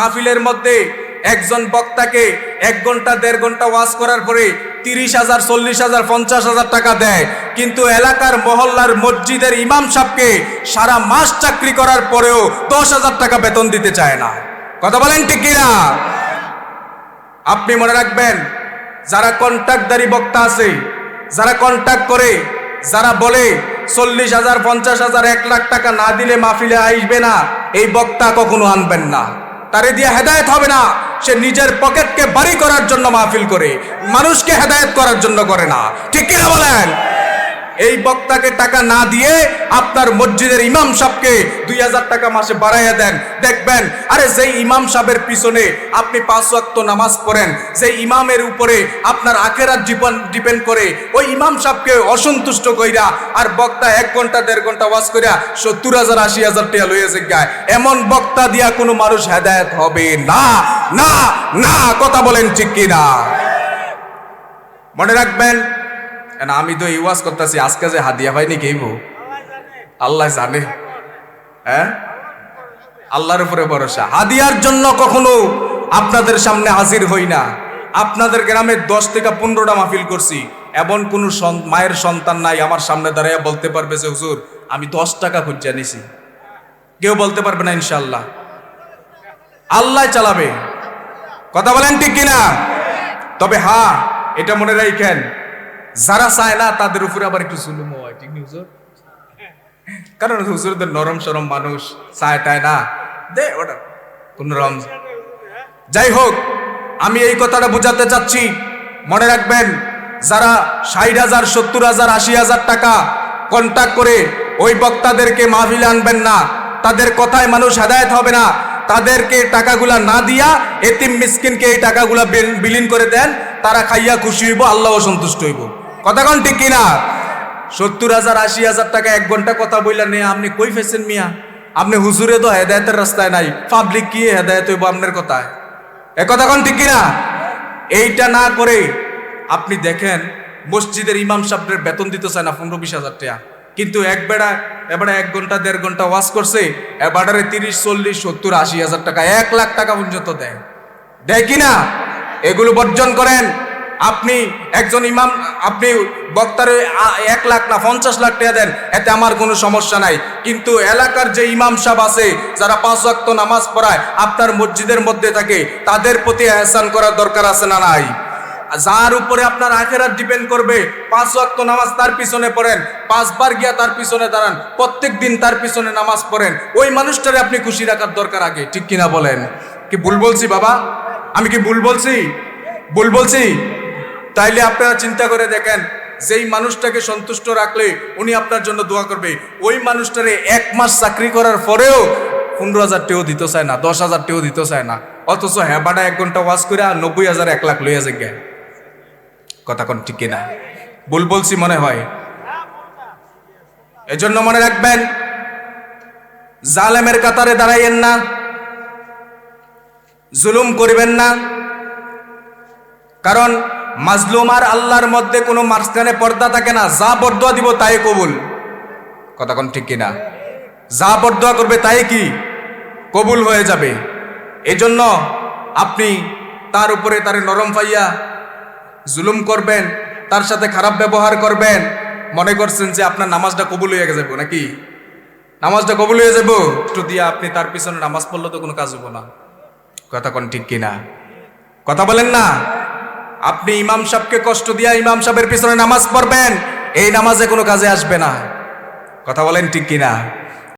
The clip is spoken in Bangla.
মাহফিলের মধ্যে একজন বক্তাকে এক ঘণ্টা, দেড় ঘণ্টা ওয়াজ করার পরে তিরিশ হাজার, চল্লিশ হাজার, পঞ্চাশ হাজার টাকা দেয়। কিন্তু এলাকার মহল্লার মসজিদের ইমাম সাহেবকে সারা মাস চাকরি করার পরেও দশ হাজার টাকা বেতন দিতে চায় না। কথা বলেন ঠিক কিনা? আপনি মনে রাখবেন, যারা কন্ট্রাক্টদারি বক্তা আছে, যারা কন্ট্রাক্ট করে, যারা বলে চল্লিশ হাজার, পঞ্চাশ হাজার, এক লাখ টাকা না দিলে মাহফিলে আসবে না, এই বক্তা কখনো আনবেন না। তারে দিয়ে হেদায়ত হবে না। সে নিজের পকেটকে বাড়ি করার জন্য মাহফিল করে, মানুষকে হেদায়ত করার জন্য করে না। ঠিক কিনা বলেন? এই বক্তাকে টাকা না দিয়ে আপনার মসজিদের ইমাম সাহেবকে দুই হাজার টাকা মাসে বাড়াইয়া দেন। দেখবেন, আরে যেই ইমাম সাহেবের পিছনে আপনি পাঁচ ওয়াক্ত নামাজ পড়েন সেই ইমামের উপরে আপনার আখেরাত জীবন ডিপেন্ড করে, ওই ইমাম সাহেবকে অসন্তুষ্ট কইরা আর বক্তা এক ঘণ্টা, দেড় ঘণ্টা ওয়াজ কইরা সত্তর হাজার, আশি হাজার টাকা লইয়াছে গায় এমন বক্তা দিয়া কোনো মানুষ হেদায়েত হবে না না না, কথা বলেন ঠিক কিনা? মনে রাখবেন আমি তো এই ওয়াজ করতেছি, আজকে যে হাদিয়া পাইনি কেইব? আল্লাহ জানে। হ্যাঁ আল্লাহর উপরে ভরসা। হাদিয়ার জন্য কখনো আপনাদের সামনে হাজির হই না। আপনাদের গ্রামে দশ থেকে পনেরোটা মাহফিল করছি। এমন কোন মায়ের সন্তান নাই আমার সামনে দাঁড়াইয়া বলতে পারবে যে, হুজুর, আমি দশ টাকা খুঁজে নিছি। কেউ বলতে পারবে না ইনশাল্লাহ আল্লাহ চালাবে। কথা বলেন ঠিক কিনা? তবে হ্যাঁ এটা মনে রাখেন যারা চায় না, তাদের উপরে আবার একটু জুলুম হয়, ঠিক নেই হুজুর? কারণ হুজুরদের নরম সরম মানুষ চায় টায় না? দে, ওটা, কোন রম যাই হোক, আমি এই কথাটা বোঝাতে চাচ্ছি। মনে রাখবেন, যারা ষাট হাজার, সত্তর হাজার, আশি হাজার টাকা কন্ট্যাক্ট করে ওই বক্তাদেরকে মাহফিলে আনবেন না। তাদের কথায় মানুষ হেদায়ত হবে না। তাদেরকে টাকাগুলা না দিয়া এতিম মিসকিনকে এই টাকাগুলা বিলীন করে দেন, তারা খাইয়া খুশি হইব, আল্লাহ সন্তুষ্ট হইব। কথা কন ঠিক কিনা? সত্তর হাজার, আশি হাজার টাকা এক ঘণ্টা কথা বললেন নিয়ে, আপনি কই ফেছেন মিয়া? আপনি হুজুরে তো হেদায়তের রাস্তায় নাই পাবলিক কি হেদায়ত হইব আপনার কথায়? এ কথা কন ঠিক কিনা? এইটা না করে আপনি দেখেন, মসজিদের ইমাম সাহেবের বেতন দিতে চায় না পনেরো বিশ হাজার টাকা। কিন্তু এক বেড়া এবারে এক ঘণ্টা, দেড় ঘণ্টা ওয়াশ করছে এবারে তিরিশ, চল্লিশ, সত্তর, আশি হাজার টাকা, এক লাখ টাকা পর্যন্ত দেয়। দেয় কিনা? এগুলো বর্জন করেন। আপনি একজন ইমাম, আপনি বক্তারে এক লাখ না পঞ্চাশ লাখ টাকা দেন, এতে আমার কোনো সমস্যা নাই। কিন্তু এলাকার যে ইমাম সাহেব আছে, যারা পাঁচ ওয়াক্ত নামাজ পড়ায়, আপনার মসজিদের মধ্যে থাকে, তাদের প্রতি এহসান করার দরকার আছে না নাই? যার উপরে আপনার আখেরাত ডিপেন্ড করবে, পাঁচ ওয়াক্ত নামাজ তার পিছনে পড়েন, পাঁচবার গিয়া তার পিছনে দাঁড়ান, প্রত্যেক দিন তার পিছনে নামাজ পড়েন, ওই মানুষটারে আপনি খুশি রাখার দরকার আগে, ঠিক কিনা বলেন? কি ভুল বলছি বাবা? আমি কি ভুল বলছি? ভুল বলছি? তাইলে আপনারা চিন্তা করে দেখেন, যেই মানুষটাকে সন্তুষ্ট রাখলে উনি আপনার জন্য দোয়া করবে। ওই মানুষটারে এক মাস চাকরি করার পরেও পনেরো হাজার টেও দিতে চায় না, দশ হাজার টেও দিতে চায় না। অথচ হ্যাঁ এক ঘণ্টা ওয়াশ করে আর নব্বই হাজার এক লাখ লইয়া যায় জ্ঞান কথা কোন ঠিক কিনা? ভুল বলছি মনে হয়। এজন্য মনে রাখবেন, জালেমের কাতারে দাঁড়াইয়েন না, জুলুম করিবেন না। কারণ মাজলুম আর আল্লাহর মধ্যে কোনো মাঝখানে পর্দা থাকে না, যা বরদোয়া দিব তাই কবুল। কথা কোন ঠিক কিনা? যা বরদোয়া করবে তাই কি? কবুল হয়ে যাবে। এজন্য আপনি তার উপরে তার নরম পাইয়া জুলুম করবেন, তার সাথে খারাপ ব্যবহার করবেন, মনে করছেন যে আপনার নামাজটা কবুল হয়ে যাব নাকি? নামাজটা কবুল হয়ে যাব? একটু দিয়ে আপনি তার পিছনে নামাজ পড়লে তো কোনো কাজ হব না। কথা কোন ঠিক কিনা? কথা বলেন না? আপনি ইমাম সাহেবকে কষ্ট দিয়া ইমাম সাহেবের পিছনে নামাজ পড়বেন, এই নামাজে কোনো কাজে আসবে না। কথা বলেন ঠিক কিনা?